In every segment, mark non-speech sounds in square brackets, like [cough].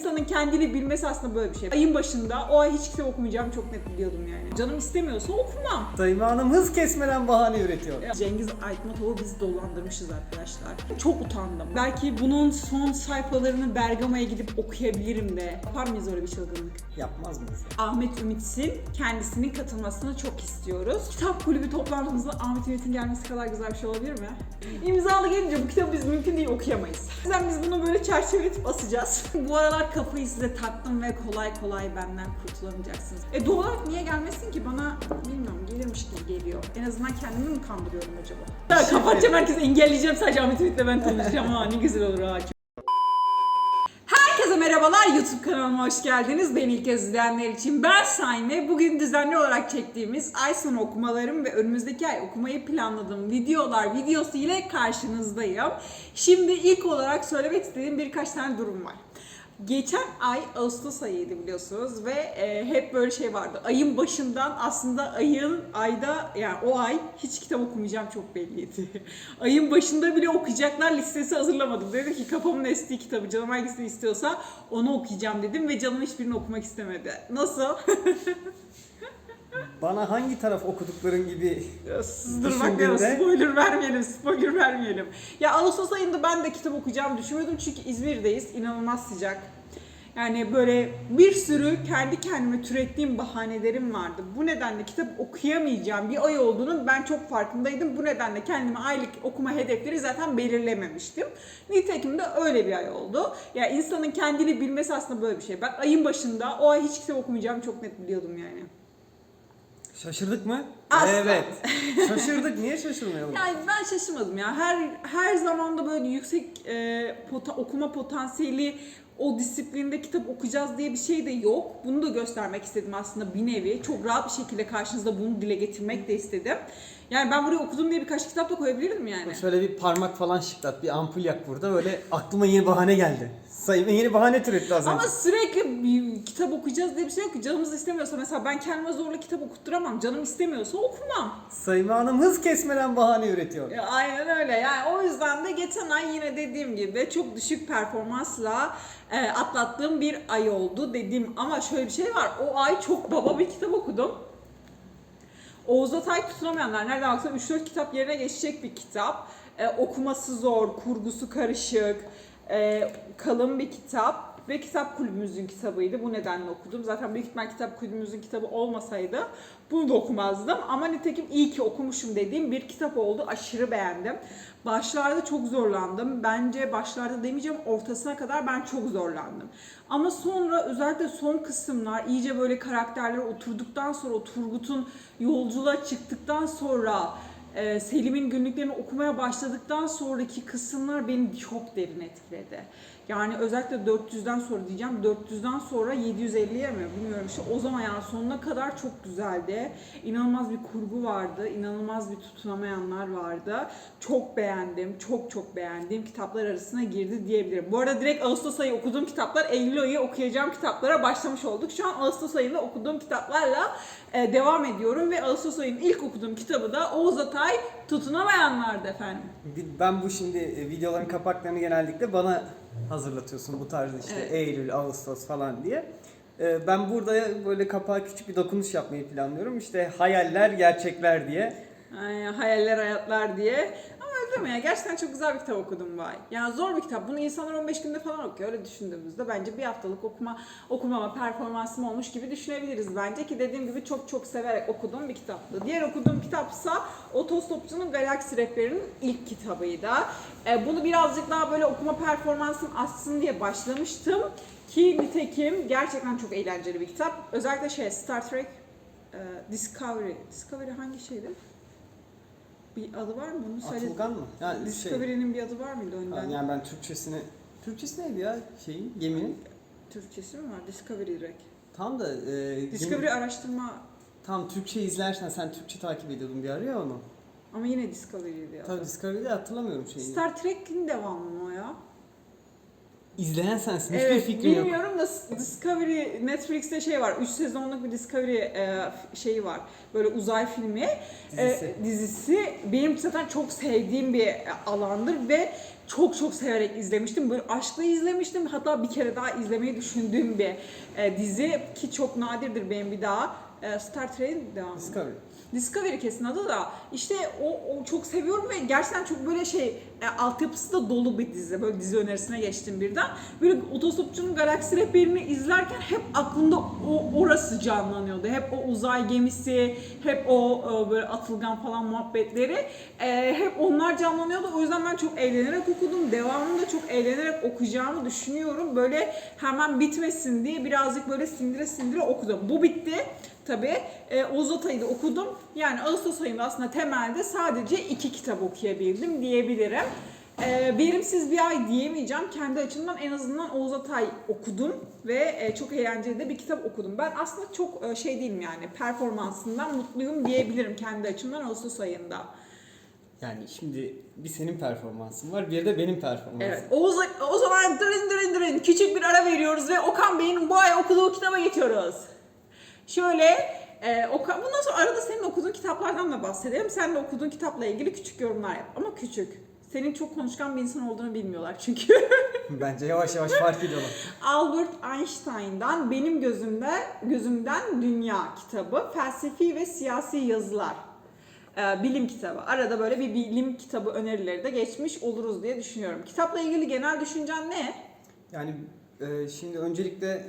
insanın kendini bilmesi aslında böyle bir şey. Ayın başında o ay hiç kitap okumayacağım çok net biliyordum yani. Canım istemiyorsa okumam. Sayın Hanım hız kesmeden bahane üretiyor. Cengiz Aytmatov'u biz dolandırmışız arkadaşlar. Çok utandım. Belki bunun son sayfalarını Bergama'ya gidip okuyabilirim de. Yapar mıyız öyle bir çılgınlık? Yapmaz mıyız? Ahmet Ümit'in kendisinin katılmasını çok istiyoruz. Kitap kulübü toplantımızda Ahmet Ümit'in gelmesi kadar güzel bir şey olabilir mi? İmzalı gelince bu kitabı biz mümkün değil okuyamayız. O yüzden biz bunu böyle çerçeveletip asacağız. [laughs] bu aralar kafayı size taktım ve kolay kolay benden kurtulamayacaksınız. E doğal olarak niye gelmesin ki bana bilmiyorum gelirmiş gibi geliyor. En azından kendimi mi kandırıyorum acaba? Ya kapatacağım herkesi engelleyeceğim sadece Ahmet Ümit'le ben tanışacağım ha ne güzel olur ha. Herkese merhabalar YouTube kanalıma hoş geldiniz. Beni ilk kez izleyenler için ben Saime. Bugün düzenli olarak çektiğimiz ay sonu okumalarım ve önümüzdeki ay okumayı planladığım videolar videosu ile karşınızdayım. Şimdi ilk olarak söylemek istediğim birkaç tane durum var. Geçen ay Ağustos ayıydı biliyorsunuz ve e, hep böyle şey vardı. Ayın başından aslında ayın ayda yani o ay hiç kitap okumayacağım çok belliydi. [laughs] ayın başında bile okuyacaklar listesi hazırlamadım. Dedim ki kafamın estiği kitabı canım hangisini istiyorsa onu okuyacağım dedim ve canım hiçbirini okumak istemedi. Nasıl? [laughs] Bana hangi taraf okudukların gibi Dur bak ya, spoiler vermeyelim, spoiler vermeyelim. Ya Ağustos ayında ben de kitap okuyacağımı düşünmüyordum çünkü İzmir'deyiz, inanılmaz sıcak. Yani böyle bir sürü kendi kendime türettiğim bahanelerim vardı. Bu nedenle kitap okuyamayacağım bir ay olduğunu ben çok farkındaydım. Bu nedenle kendime aylık okuma hedefleri zaten belirlememiştim. Nitekim de öyle bir ay oldu. Ya insanın kendini bilmesi aslında böyle bir şey. Ben ayın başında o ay hiç kitap okumayacağımı çok net biliyordum yani. Şaşırdık mı? Asla. Evet. [laughs] Şaşırdık. Niye şaşırmayalım? Yani ben şaşırmadım ya. Her her zamanda böyle yüksek e, pota- okuma potansiyeli o disiplinde kitap okuyacağız diye bir şey de yok. Bunu da göstermek istedim aslında bir nevi. Çok rahat bir şekilde karşınızda bunu dile getirmek de istedim. Yani ben buraya okudum diye birkaç kitap da koyabilirdim yani. Şöyle bir parmak falan şıklat, bir ampul yak burada. Böyle aklıma yeni bahane geldi. Sayın yeni bahane türetti az önce. Ama sürekli bir kitap okuyacağız diye bir şey yok ki. Canımız istemiyorsa mesela ben kendime zorla kitap okutturamam. Canım istemiyorsa okumam. Sayın Hanım hız kesmeden bahane üretiyor. Ya, aynen öyle. Yani o yüzden de geçen ay yine dediğim gibi çok düşük performansla e, atlattığım bir ay oldu dedim. Ama şöyle bir şey var. O ay çok baba bir kitap okudum. Oğuz Atay tutunamayanlar nereden baksan 3-4 kitap yerine geçecek bir kitap. E, okuması zor, kurgusu karışık, e, kalın bir kitap ve kitap kulübümüzün kitabıydı. Bu nedenle okudum. Zaten büyük ihtimal kitap kulübümüzün kitabı olmasaydı bunu da okumazdım. Ama nitekim iyi ki okumuşum dediğim bir kitap oldu. Aşırı beğendim. Başlarda çok zorlandım. Bence başlarda demeyeceğim ortasına kadar ben çok zorlandım. Ama sonra özellikle son kısımlar iyice böyle karakterler oturduktan sonra o Turgut'un yolculuğa çıktıktan sonra e, Selim'in günlüklerini okumaya başladıktan sonraki kısımlar beni çok derin etkiledi. Yani özellikle 400'den sonra diyeceğim 400'den sonra 750'ye mi bilmiyorum işte o zaman yani sonuna kadar çok güzeldi. İnanılmaz bir kurgu vardı, inanılmaz bir tutunamayanlar vardı. Çok beğendim, çok çok beğendiğim kitaplar arasına girdi diyebilirim. Bu arada direkt Ağustos ayı okuduğum kitaplar Eylül ayı okuyacağım kitaplara başlamış olduk. Şu an Ağustos ayında okuduğum kitaplarla e, devam ediyorum ve Ağustos ayının ilk okuduğum kitabı da Oğuz Atay Tutunamayanlardı efendim. Ben bu şimdi e, videoların kapaklarını genellikle bana hazırlatıyorsun bu tarz işte Evet. Eylül, Ağustos falan diye. E, Ben burada böyle kapağa küçük bir dokunuş yapmayı planlıyorum. İşte hayaller, gerçekler diye. Ay, hayaller hayatlar diye. Öyle ya gerçekten çok güzel bir kitap okudum vay. Yani zor bir kitap. Bunu insanlar 15 günde falan okuyor. Öyle düşündüğümüzde bence bir haftalık okuma okumama performansım olmuş gibi düşünebiliriz bence ki dediğim gibi çok çok severek okuduğum bir kitaptı. Diğer okuduğum kitapsa Otostopçunun Galaksi Rehberi'nin ilk kitabıydı. E, bunu birazcık daha böyle okuma performansım artsın diye başlamıştım. Ki nitekim gerçekten çok eğlenceli bir kitap. Özellikle şey Star Trek e, Discovery. Discovery hangi şeydi? Bir adı var mı? Bunu söyle. Atılgan mı? Yani şey, Discovery'nin bir adı var mıydı önden? yani ben Türkçesini Türkçesi neydi ya şeyin geminin? Türkçesi mi var? Discovery direkt. Tam da e, Discovery gemi- araştırma tam Türkçe izlersen sen Türkçe takip ediyordun bir ara ya onu. ama yine Discovery'ydi ya. Tabii Discovery'de hatırlamıyorum şeyini. Star Trek'in devamı mı? İzleyen sensin. Hiçbir Evet, fikrin yok. bilmiyorum da Discovery, Netflix'te şey var, 3 sezonluk bir Discovery e, şeyi var. Böyle uzay filmi, Dizisi. e, dizisi. Benim zaten çok sevdiğim bir alandır ve çok çok severek izlemiştim. Böyle aşkla izlemiştim. Hatta bir kere daha izlemeyi düşündüğüm bir e, dizi ki çok nadirdir benim bir daha. E, Star Trek'in devamı. Discovery. Discovery kesin adı da işte o, o çok seviyorum ve gerçekten çok böyle şey e, altyapısı da dolu bir dizi. Böyle dizi önerisine geçtim birden. Böyle Otostopçunun Galaksi Rehberi'ni izlerken hep aklımda o orası canlanıyordu. Hep o uzay gemisi, hep o e, böyle atılgan falan muhabbetleri. e, hep onlar canlanıyordu. O yüzden ben çok eğlenerek okudum. Devamını da çok eğlenerek okuyacağımı düşünüyorum. Böyle hemen bitmesin diye birazcık böyle sindire sindire okudum. Bu bitti. Tabii e, Oğuz Atay'ı da okudum. Yani Ağustos ayında aslında temelde sadece iki kitap okuyabildim diyebilirim. E, verimsiz bir ay diyemeyeceğim. Kendi açımdan en azından Oğuz Atay okudum ve e, çok eğlenceli de bir kitap okudum. Ben aslında çok e, şey değilim yani performansından mutluyum diyebilirim kendi açımdan Ağustos ayında. Yani şimdi bir senin performansın var, bir de benim performansım. Evet. Oğuz, o zaman dırın dırın dırın küçük bir ara veriyoruz ve Okan Bey'in bu ay okuduğu kitaba geçiyoruz. Şöyle e, Okan, bundan sonra arada senin okuduğun kitaplardan da bahsedelim. Sen de okuduğun kitapla ilgili küçük yorumlar yap. Ama küçük. Senin çok konuşkan bir insan olduğunu bilmiyorlar çünkü. [laughs] Bence yavaş yavaş fark ediyorlar. Albert Einstein'dan Benim Gözümde Gözümden Dünya kitabı. Felsefi ve siyasi yazılar. Ee, bilim kitabı. Arada böyle bir bilim kitabı önerileri de geçmiş oluruz diye düşünüyorum. Kitapla ilgili genel düşüncen ne? Yani e, şimdi öncelikle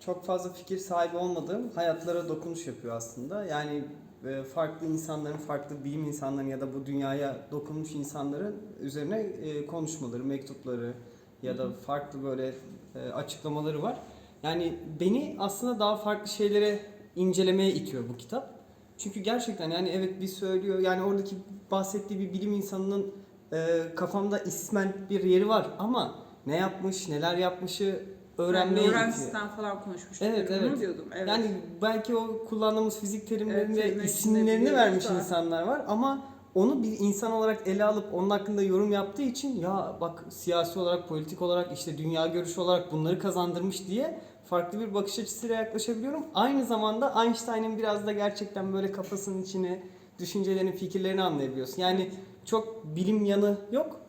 çok fazla fikir sahibi olmadığım hayatlara dokunuş yapıyor aslında. Yani e, farklı insanların, farklı bilim insanlarının ya da bu dünyaya dokunmuş insanların üzerine e, konuşmaları, mektupları ya da farklı böyle e, açıklamaları var. Yani beni aslında daha farklı şeylere incelemeye itiyor bu kitap. Çünkü gerçekten yani evet bir söylüyor yani oradaki bahsettiği bir bilim insanının kafamda ismen bir yeri var ama ne yapmış, neler yapmışı öğrenmeye itiyor. Lorenz'den falan konuşmuştuk. Evet, evet. diyordum. Evet. Yani belki o kullandığımız fizik terimlerinde Evet, isimlerini vermiş biliyoruz da. insanlar var ama onu bir insan olarak ele alıp onun hakkında yorum yaptığı için ya bak siyasi olarak, politik olarak işte dünya görüşü olarak bunları kazandırmış diye farklı bir bakış açısıyla yaklaşabiliyorum. Aynı zamanda Einstein'ın biraz da gerçekten böyle kafasının içine düşüncelerini, fikirlerini anlayabiliyorsun. Yani çok bilim yanı yok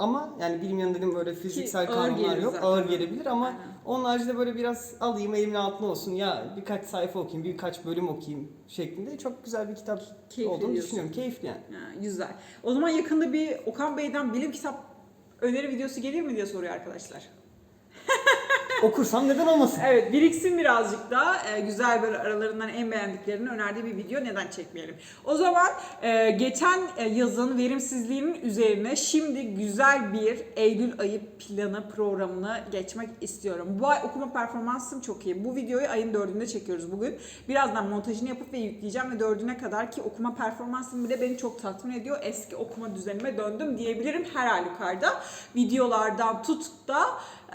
ama yani bilim dedim böyle fiziksel ağır kanunlar gelir yok. zaten. Ağır gelebilir ama Aynen. onun haricinde böyle biraz alayım elimin altına olsun ya birkaç sayfa okuyayım, birkaç bölüm okuyayım şeklinde çok güzel bir kitap Keyifli olduğunu diyorsun. düşünüyorum. Keyifli yani. Ha, güzel. O zaman yakında bir Okan Bey'den bilim kitap öneri videosu gelir mi diye soruyor arkadaşlar. [laughs] Okursam neden olmasın? Evet biriksin birazcık da e, güzel böyle aralarından en beğendiklerini önerdiği bir video neden çekmeyelim. O zaman e, geçen e, yazın verimsizliğinin üzerine şimdi güzel bir Eylül ayı planı programını geçmek istiyorum. Bu ay okuma performansım çok iyi. Bu videoyu ayın dördünde çekiyoruz bugün. Birazdan montajını yapıp ve yükleyeceğim ve dördüne kadar ki okuma performansım bile beni çok tatmin ediyor. Eski okuma düzenime döndüm diyebilirim her halükarda. Videolardan tut da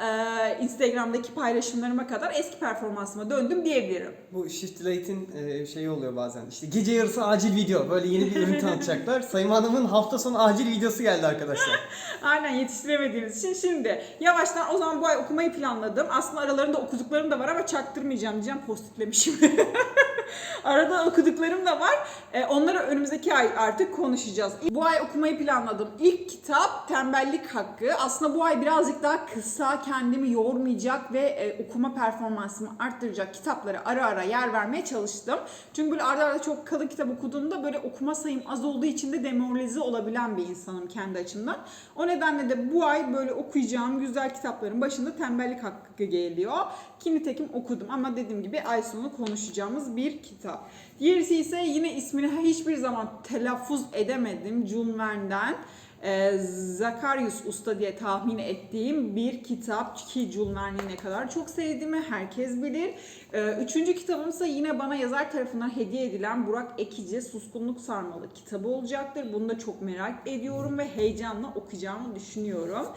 e, Instagram'daki paylaşımlarıma kadar eski performansıma döndüm diyebilirim. Bu Shift Delay'in e, şeyi oluyor bazen. İşte gece yarısı acil video. Böyle yeni bir ürün tanıtacaklar. [laughs] Sayın Hanım'ın hafta sonu acil videosu geldi arkadaşlar. [laughs] Aynen yetiştiremediğimiz için şimdi yavaştan o zaman bu ay okumayı planladım. Aslında aralarında okuduklarım da var ama çaktırmayacağım diyeceğim postitlemişim. [laughs] [laughs] Arada okuduklarım da var. Ee, onları önümüzdeki ay artık konuşacağız. Bu ay okumayı planladım. İlk kitap Tembellik Hakkı. Aslında bu ay birazcık daha kısa, kendimi yormayacak ve e, okuma performansımı arttıracak kitaplara ara ara yer vermeye çalıştım. Çünkü böyle ara ara çok kalın kitap okuduğumda böyle okuma sayım az olduğu için de demoralize olabilen bir insanım kendi açımdan. O nedenle de bu ay böyle okuyacağım güzel kitapların başında Tembellik Hakkı geliyor. Ki nitekim okudum ama dediğim gibi ay sonu konuşacağımız bir kitap. Diğerisi ise yine ismini hiçbir zaman telaffuz edemedim. Jules Verne'den e, Zakarius Usta diye tahmin ettiğim bir kitap ki Jules Verne'i ne kadar çok sevdiğimi herkes bilir. E, üçüncü kitabım ise yine bana yazar tarafından hediye edilen Burak Ekici Suskunluk Sarmalı kitabı olacaktır. Bunu da çok merak ediyorum ve heyecanla okuyacağımı düşünüyorum.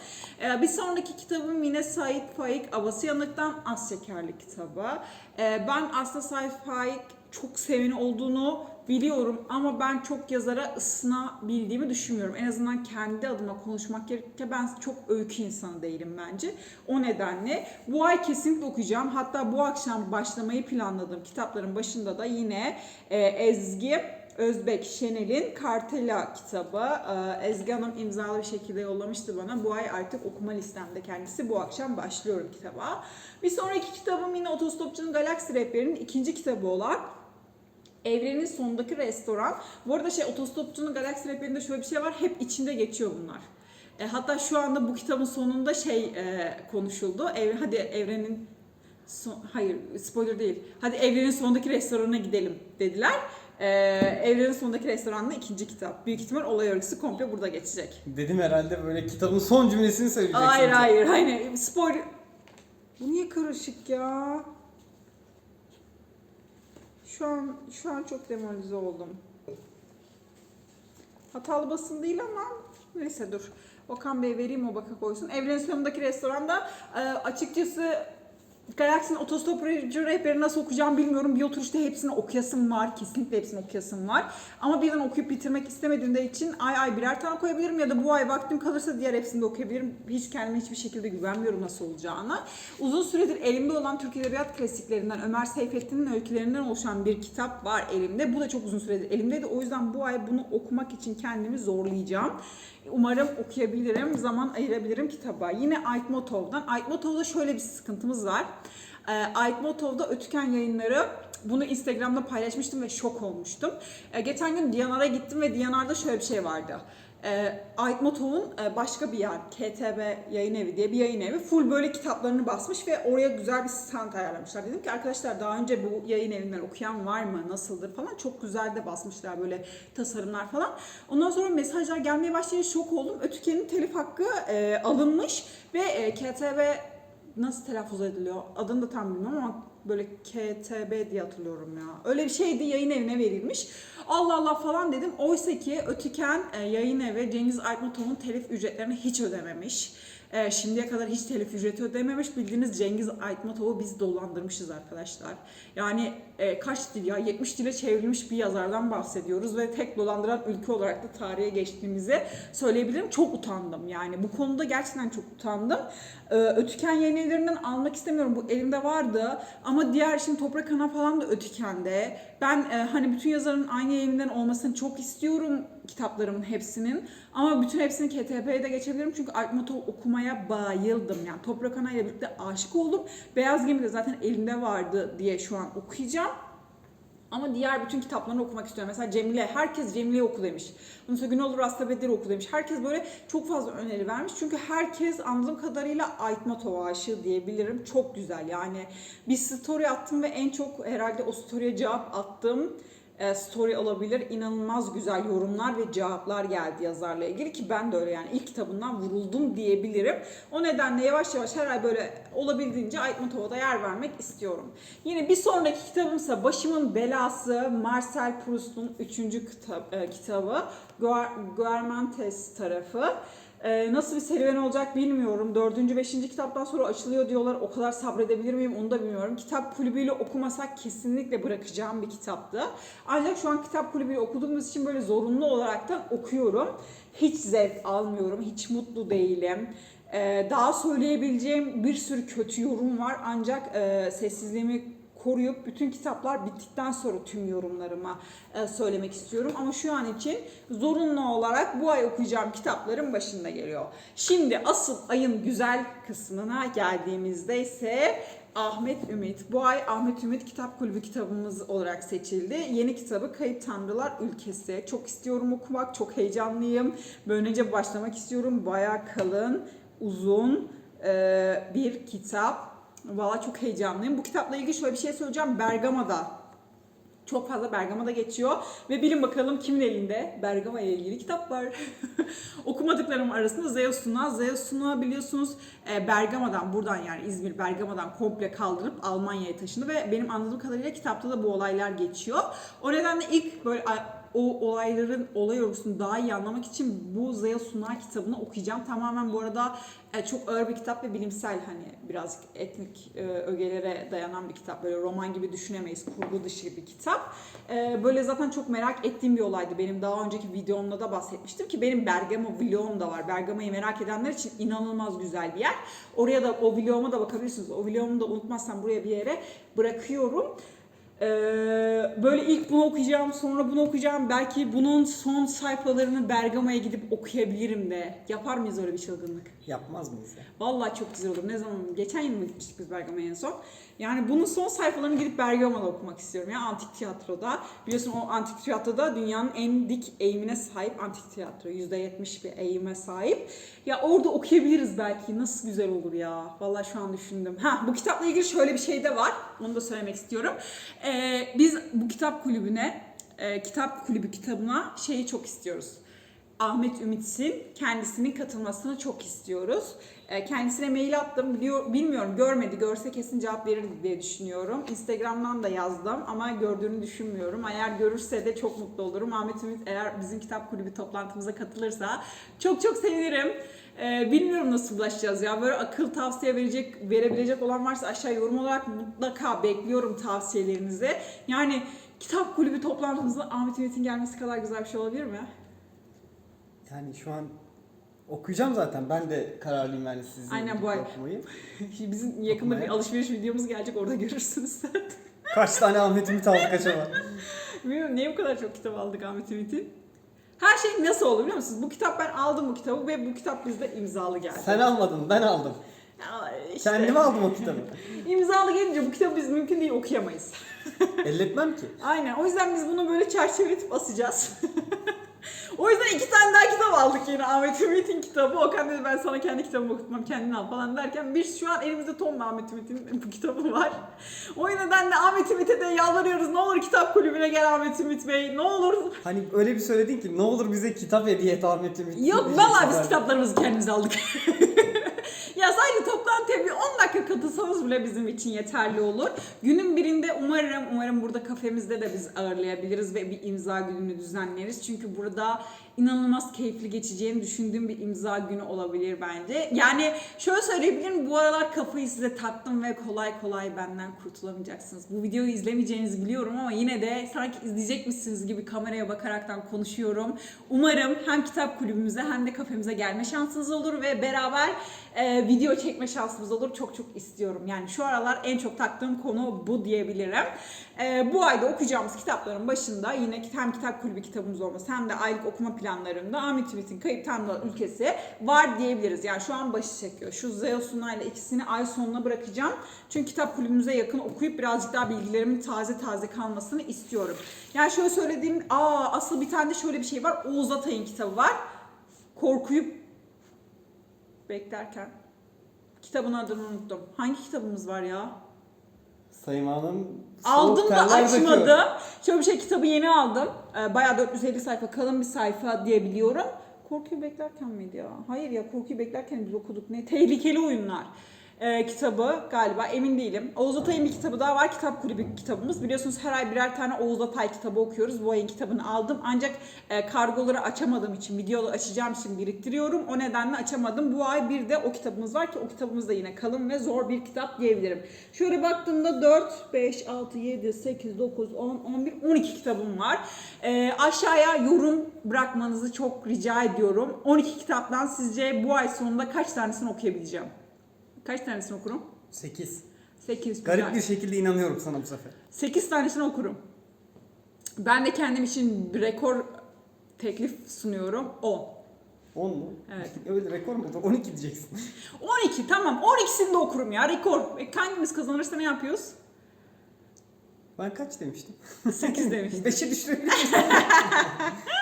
E, bir sonraki kitabım yine Sait Faik Abasıyanık'tan Az Şekerli kitabı. E, ben aslında Sait Faik çok seveni olduğunu biliyorum ama ben çok yazara ısınabildiğimi düşünmüyorum. En azından kendi adıma konuşmak gerekirse ben çok öykü insanı değilim bence. O nedenle bu ay kesinlikle okuyacağım. Hatta bu akşam başlamayı planladığım kitapların başında da yine e, Ezgi Özbek Şenel'in Kartela kitabı. Ee, Ezgi Hanım imzalı bir şekilde yollamıştı bana. Bu ay artık okuma listemde kendisi. Bu akşam başlıyorum kitaba. Bir sonraki kitabım yine Otostopçunun Galaksi Rehberi'nin ikinci kitabı olan Evrenin sonundaki restoran. Bu arada şey otostopçunun galaksi rehberinde şöyle bir şey var. Hep içinde geçiyor bunlar. E, hatta şu anda bu kitabın sonunda şey e, konuşuldu. Ev, hadi evrenin son- hayır spoiler değil. Hadi evrenin sonundaki restorana gidelim dediler. E, evrenin sonundaki restoranın ikinci kitap. Büyük ihtimal olay örgüsü komple burada geçecek. Dedim herhalde böyle kitabın son cümlesini söyleyeceksin. Hayır hayır hayır. Spoiler. Bu niye karışık ya? Şu an şu an çok demoralize oldum. Hatalı basın değil ama neyse dur. Okan Bey vereyim o baka koysun. Evrenin sonundaki restoranda e, açıkçası Galaxy'nin otostopcu rehberi nasıl okuyacağım bilmiyorum. Bir oturuşta hepsini okuyasım var. Kesinlikle hepsini okuyasım var. Ama birden okuyup bitirmek istemediğimde için ay ay birer tane koyabilirim ya da bu ay vaktim kalırsa diğer hepsini de okuyabilirim. Hiç kendime hiçbir şekilde güvenmiyorum nasıl olacağına. Uzun süredir elimde olan Türk Edebiyat klasiklerinden Ömer Seyfettin'in öykülerinden oluşan bir kitap var elimde. Bu da çok uzun süredir elimdeydi. O yüzden bu ay bunu okumak için kendimi zorlayacağım. Umarım okuyabilirim, zaman ayırabilirim kitaba. Yine Aytmotov'dan. Aytmotov'da şöyle bir sıkıntımız var. Ee, Aytmotov'da Ötüken yayınları bunu Instagram'da paylaşmıştım ve şok olmuştum. Ee, geçen gün Diyanar'a gittim ve Diyanar'da şöyle bir şey vardı. Ee, Aytmotov'un e, başka bir yer, KTB Yayın Evi diye bir yayın evi. Full böyle kitaplarını basmış ve oraya güzel bir stand ayarlamışlar. Dedim ki arkadaşlar daha önce bu yayın evinden okuyan var mı, nasıldır falan. Çok güzel de basmışlar böyle tasarımlar falan. Ondan sonra mesajlar gelmeye başlayınca şok oldum. Ötüken'in telif hakkı e, alınmış ve e, KTB nasıl telaffuz ediliyor? Adını da tam bilmiyorum ama böyle KTB diye hatırlıyorum ya. Öyle bir şeydi yayın evine verilmiş. Allah Allah falan dedim. Oysa ki Ötüken e, yayın evi Cengiz Aytmatov'un telif ücretlerini hiç ödememiş. E, şimdiye kadar hiç telif ücreti ödememiş. Bildiğiniz Cengiz Aytmatov'u biz dolandırmışız arkadaşlar. Yani e, kaç dil ya? 70 dile çevrilmiş bir yazardan bahsediyoruz ve tek dolandıran ülke olarak da tarihe geçtiğimizi söyleyebilirim. Çok utandım yani. Bu konuda gerçekten çok utandım. E, Ötüken yayın evlerinden almak istemiyorum. Bu elimde vardı. Ama diğer şimdi Toprak Ana falan da Ötüken'de. Ben e, hani bütün yazarın aynı yayından olmasını çok istiyorum kitaplarımın hepsinin. Ama bütün hepsini KTP'ye de geçebilirim. Çünkü Aytmatov okumaya bayıldım. Yani Toprak Ana ile birlikte aşık oldum. Beyaz Gemi de zaten elimde vardı diye şu an okuyacağım. Ama diğer bütün kitaplarını okumak istiyorum. Mesela Cemile, herkes Cemile'yi oku demiş. Sonra Günolur Rasta Bedir oku demiş. Herkes böyle çok fazla öneri vermiş. Çünkü herkes anladığım kadarıyla Aytmatov aşığı diyebilirim. Çok güzel yani. Bir story attım ve en çok herhalde o story'e cevap attım story olabilir. İnanılmaz güzel yorumlar ve cevaplar geldi yazarla ilgili ki ben de öyle yani ilk kitabından vuruldum diyebilirim. O nedenle yavaş yavaş her ay böyle olabildiğince Aytmatov'a da yer vermek istiyorum. Yine bir sonraki kitabımsa Başımın Belası Marcel Proust'un 3. Kitap, e, kitabı Guer- Guermantes tarafı. Ee, nasıl bir serüven olacak bilmiyorum. Dördüncü, beşinci kitaptan sonra açılıyor diyorlar. O kadar sabredebilir miyim onu da bilmiyorum. Kitap kulübüyle okumasak kesinlikle bırakacağım bir kitaptı. Ancak şu an kitap kulübüyle okuduğumuz için böyle zorunlu olaraktan okuyorum. Hiç zevk almıyorum, hiç mutlu değilim. Ee, daha söyleyebileceğim bir sürü kötü yorum var ancak e, sessizliğimi koruyup bütün kitaplar bittikten sonra tüm yorumlarıma e, söylemek istiyorum. Ama şu an için zorunlu olarak bu ay okuyacağım kitapların başında geliyor. Şimdi asıl ayın güzel kısmına geldiğimizde ise Ahmet Ümit. Bu ay Ahmet Ümit Kitap Kulübü kitabımız olarak seçildi. Yeni kitabı Kayıp Tanrılar Ülkesi. Çok istiyorum okumak, çok heyecanlıyım. Böylece başlamak istiyorum. Bayağı kalın, uzun e, bir kitap. Valla çok heyecanlıyım. Bu kitapla ilgili şöyle bir şey söyleyeceğim. Bergama'da çok fazla Bergama'da geçiyor ve bilin bakalım kimin elinde Bergama ilgili kitap var. [laughs] Okumadıklarım arasında Zeus Suna. Zeus Suna biliyorsunuz e, Bergama'dan buradan yani İzmir Bergama'dan komple kaldırıp Almanya'ya taşındı ve benim anladığım kadarıyla kitapta da bu olaylar geçiyor. O nedenle ilk böyle o olayların olay örgüsünü daha iyi anlamak için bu Zeus Suna kitabını okuyacağım. Tamamen bu arada e, çok ağır bir kitap ve bilimsel hani birazcık etnik e, ögelere dayanan bir kitap. Böyle roman gibi düşünemeyiz. Kurgu dışı bir kitap. E, böyle zaten çok merak ettiğim bir olaydı. Benim daha önceki videomda da bahsetmiştim ki benim Bergamo vlogum da var. Bergamo'yu merak edenler için inanılmaz güzel bir yer. Oraya da o vloguma da bakabilirsiniz. O vlogumu da unutmazsam buraya bir yere bırakıyorum. Ee, böyle ilk bunu okuyacağım, sonra bunu okuyacağım. Belki bunun son sayfalarını Bergama'ya gidip okuyabilirim de. Yapar mıyız öyle bir çılgınlık? Yapmaz mıyız ya? Vallahi çok güzel olur. Ne zaman? Geçen yıl mı gitmiştik biz Bergama'ya en son? Yani bunun son sayfalarını gidip Bergama'da okumak istiyorum ya antik tiyatroda. Biliyorsun o antik tiyatroda dünyanın en dik eğimine sahip antik tiyatro. %70 bir eğime sahip. Ya orada okuyabiliriz belki. Nasıl güzel olur ya. Vallahi şu an düşündüm. Ha bu kitapla ilgili şöyle bir şey de var. Onu da söylemek istiyorum. Ee, biz bu kitap kulübüne, e, kitap kulübü kitabına şeyi çok istiyoruz. Ahmet Ümits'in kendisinin katılmasını çok istiyoruz. E, Kendisine mail attım. Biliyor, bilmiyorum görmedi. Görse kesin cevap verirdi diye düşünüyorum. Instagram'dan da yazdım ama gördüğünü düşünmüyorum. Eğer görürse de çok mutlu olurum. Ahmet Ümit eğer bizim kitap kulübü toplantımıza katılırsa çok çok sevinirim. E, bilmiyorum nasıl ulaşacağız ya. Böyle akıl tavsiye verecek, verebilecek olan varsa aşağı yorum olarak mutlaka bekliyorum tavsiyelerinizi. Yani kitap kulübü toplantımıza Ahmet Ümit'in gelmesi kadar güzel bir şey olabilir mi? Yani şu an okuyacağım zaten. Ben de kararlıyım yani sizinle Aynen bu ay. okumayı. [laughs] Bizim yakında bir alışveriş videomuz gelecek orada görürsünüz zaten. [laughs] Kaç tane Ahmet Ümit aldık acaba? [laughs] Bilmiyorum niye bu kadar çok kitap aldık Ahmet Ümit'in. Her şey nasıl oldu biliyor musunuz? Bu kitap ben aldım bu kitabı ve bu kitap bizde imzalı geldi. Sen almadın, ben aldım. İşte, Kendim aldım o kitabı. imzalı gelince bu kitabı biz mümkün değil okuyamayız. Elletmem ki. Aynen o yüzden biz bunu böyle çerçeveletip asacağız. O yüzden iki tane daha kitap aldık yine Ahmet Ümit'in kitabı. Okan dedi ben sana kendi kitabımı okutmam kendin al falan derken biz şu an elimizde Tom Ahmet Ümit'in [laughs] bu kitabı var. O nedenle Ahmet Ümit'e de yalvarıyoruz ne olur kitap kulübüne gel Ahmet Ümit Bey ne olur. Hani öyle bir söyledin ki ne olur bize kitap hediye et Ahmet Ümit. Yok vallahi biz zaten. kitaplarımızı kendimiz aldık. [laughs] ya sadece toplantıya bir 10 dakika katılsanız bile bizim için yeterli olur. Günün birinde umarım umarım burada kafemizde de biz ağırlayabiliriz ve bir imza gününü düzenleriz. Çünkü burada inanılmaz keyifli geçeceğini düşündüğüm bir imza günü olabilir bence. Yani şöyle söyleyebilirim bu aralar kafayı size taktım ve kolay kolay benden kurtulamayacaksınız. Bu videoyu izlemeyeceğinizi biliyorum ama yine de sanki izleyecekmişsiniz gibi kameraya bakaraktan konuşuyorum. Umarım hem kitap kulübümüze hem de kafemize gelme şansınız olur ve beraber e, video çekme şansımız olur. Çok çok istiyorum. Yani şu aralar en çok taktığım konu bu diyebilirim. E, bu ayda okuyacağımız kitapların başında yine hem kitap kulübü kitabımız olması hem de aylık okuma planlarında Ahmet Ümit'in Kayıp Tanrılar Ülkesi var diyebiliriz. Yani şu an başı çekiyor. Şu Zeus'una ile ikisini ay sonuna bırakacağım. Çünkü kitap kulübümüze yakın okuyup birazcık daha bilgilerimin taze taze kalmasını istiyorum. Yani şöyle söylediğim, aa asıl bir tane de şöyle bir şey var. Oğuz Atay'ın kitabı var. Korkuyu beklerken. Kitabın adını unuttum. Hangi kitabımız var ya? Sayın Hanım Aldım da teller döküyor. açmadım. Şöyle bir şey kitabı yeni aldım. Ee, bayağı 450 sayfa kalın bir sayfa diye biliyorum. Korkuyu beklerken miydi ya? Hayır ya korkuyu beklerken biz okuduk. Ne? Tehlikeli oyunlar. Ee, kitabı galiba emin değilim. Oğuz Atay'ın bir kitabı daha var. Kitap kulübü kitabımız. Biliyorsunuz her ay birer tane Oğuz Atay kitabı okuyoruz. Bu ayın kitabını aldım. Ancak e, kargoları açamadığım için, videolu açacağım için biriktiriyorum. O nedenle açamadım. Bu ay bir de o kitabımız var ki o kitabımız da yine kalın ve zor bir kitap diyebilirim. Şöyle baktığımda 4, 5, 6, 7, 8, 9, 10, 11, 12 kitabım var. E, aşağıya yorum bırakmanızı çok rica ediyorum. 12 kitaptan sizce bu ay sonunda kaç tanesini okuyabileceğim? Kaç tanesini okurum? 8. 8. Garip bir şekilde inanıyorum sana bu sefer. 8 tanesini okurum. Ben de kendim için bir rekor teklif sunuyorum. 10. 10 mu? Evet. [laughs] Öyle rekor mu olur? 12 diyeceksin. 12 tamam 12'sini de okurum ya rekor. E, hangimiz kazanırsa ne yapıyoruz? Ben kaç demiştim? 8 [laughs] demiştim. 5'e düşürebilir? [laughs]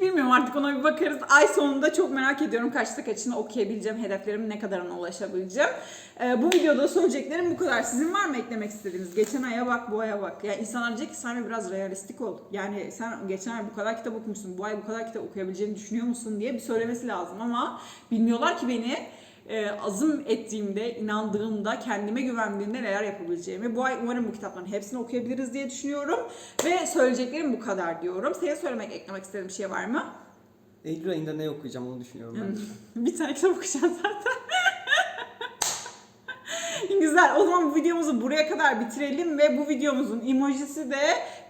Bilmiyorum artık ona bir bakarız. Ay sonunda çok merak ediyorum kaçta kaçını okuyabileceğim, hedeflerim ne kadarına ulaşabileceğim. Ee, bu videoda söyleyeceklerim bu kadar. Sizin var mı eklemek istediğiniz? Geçen aya bak, bu aya bak. Ya insanlar diyecek ki sen biraz realistik ol. Yani sen geçen ay bu kadar kitap okumuşsun, bu ay bu kadar kitap okuyabileceğini düşünüyor musun diye bir söylemesi lazım ama bilmiyorlar ki beni e, azım ettiğimde, inandığımda, kendime güvendiğimde neler yapabileceğimi. Bu ay umarım bu kitapların hepsini okuyabiliriz diye düşünüyorum. Ve söyleyeceklerim bu kadar diyorum. Senin söylemek, eklemek istediğin bir şey var mı? Eylül ayında ne okuyacağım onu düşünüyorum ben. [laughs] Bir tane kitap okuyacağım zaten. [laughs] Güzel. O zaman bu videomuzu buraya kadar bitirelim ve bu videomuzun emojisi de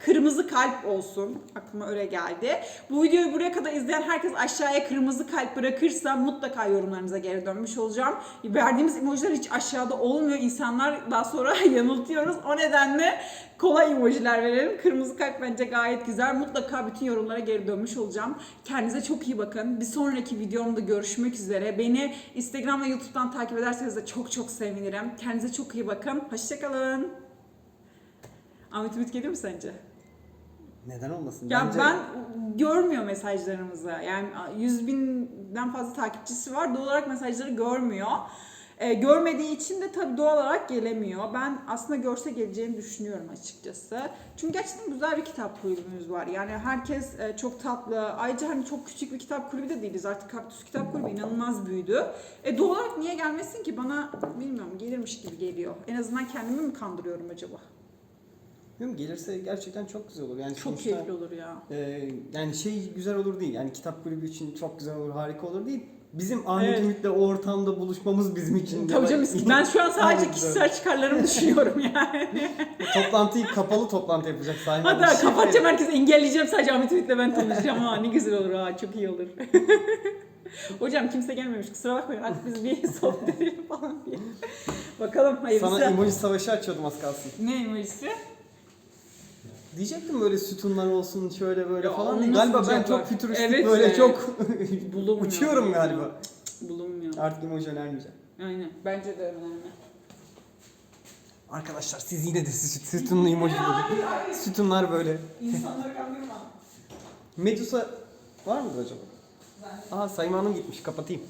kırmızı kalp olsun. Aklıma öyle geldi. Bu videoyu buraya kadar izleyen herkes aşağıya kırmızı kalp bırakırsa mutlaka yorumlarınıza geri dönmüş olacağım. Verdiğimiz emojiler hiç aşağıda olmuyor. İnsanlar daha sonra [laughs] yanıltıyoruz. O nedenle kolay emojiler verelim. Kırmızı kalp bence gayet güzel. Mutlaka bütün yorumlara geri dönmüş olacağım. Kendinize çok iyi bakın. Bir sonraki videomda görüşmek üzere. Beni Instagram ve YouTube'dan takip ederseniz de çok çok sevinirim. Kendinize çok iyi bakın. Hoşçakalın. Ahmet Ümit geliyor mu sence? Neden olmasın? Ya Bence- ben görmüyor mesajlarımızı. Yani 100 binden fazla takipçisi var. Doğal olarak mesajları görmüyor. Ee, görmediği için de tabii doğal olarak gelemiyor. Ben aslında görse geleceğini düşünüyorum açıkçası. Çünkü gerçekten güzel bir kitap kulübümüz var. Yani herkes e, çok tatlı. Ayrıca hani çok küçük bir kitap kulübü de değiliz. Artık Kaktüs Kitap Kulübü inanılmaz büyüdü. E doğal olarak niye gelmesin ki? Bana bilmiyorum gelirmiş gibi geliyor. En azından kendimi mi kandırıyorum acaba? Bilmiyorum, gelirse gerçekten çok güzel olur. Yani Çok sonuçta, keyifli olur ya. e, yani şey güzel olur değil. Yani kitap kulübü için çok güzel olur, harika olur değil. Bizim Ahmet Evet. Ümit'le o ortamda buluşmamız bizim için. Tabii canım ben şu an [laughs] sadece kişisel çıkarlarımı [laughs] düşünüyorum yani. Toplantıyı kapalı toplantı yapacak Sayın Hatta Hanım. kapatacağım herkesi engelleyeceğim sadece Ahmet Ümit'le ben tanışacağım ha ne güzel olur ha çok iyi olur. [laughs] Hocam kimse gelmemiş kusura bakmayın artık biz bir sohbet edelim falan diye. Bakalım hayırlısı. Sana emoji savaşı açıyordum az kalsın. Ne emojisi? Diyecektim böyle sütunlar olsun şöyle böyle Ya falan. Galiba ben çok fütüristik Evet böyle ya. çok [laughs] uçuyorum galiba. Bulunmuyor. Artık emoji önermeyeceğim. Aynen bence de önemli. Arkadaşlar siz yine de süt- sütunlu emoji bulun. Sütunlar böyle. İnsanları kandırma. Medusa var mıdır acaba? Aa Sayın Hanım gitmiş kapatayım.